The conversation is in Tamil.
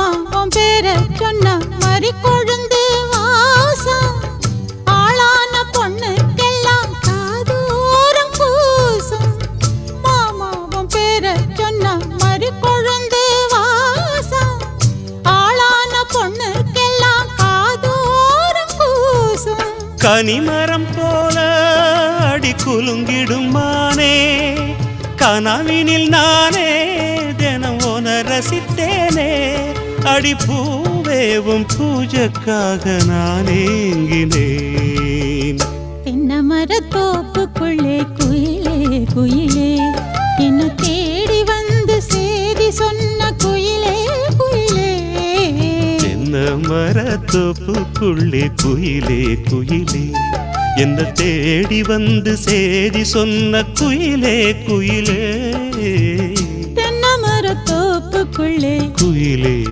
அம்மா உன் பேர சொன்ன மறி கொழுந்து வாசம் ஆளான பொண்ணுக்கெல்லாம் காதூரம் பூசும் மாமா உன் பேர சொன்ன மறி கொழுந்து வாசம் ஆளான பொண்ணுக்கெல்லாம் காதூரம் பூசும் கனிமரம் போல அடி குலுங்கிடும் மானே. கனவினில் நானே தினம் உன ரசித்தேனே. அடி பூவேவும் பூஜைக்காக நான் ஏங்கினேன். தென்னை மரத்தோப்புக்குள்ளே குயிலே குயிலே என்ன தேடி வந்து சேதி சொன்ன குயிலே குயிலே. என்ன மரத்தோப்புக்குள்ளே குயிலே குயிலே என்ன தேடி வந்து சேதி சொன்ன குயிலே குயிலே. தென்னை மரத்தோப்புக்குள்ளே குயிலே.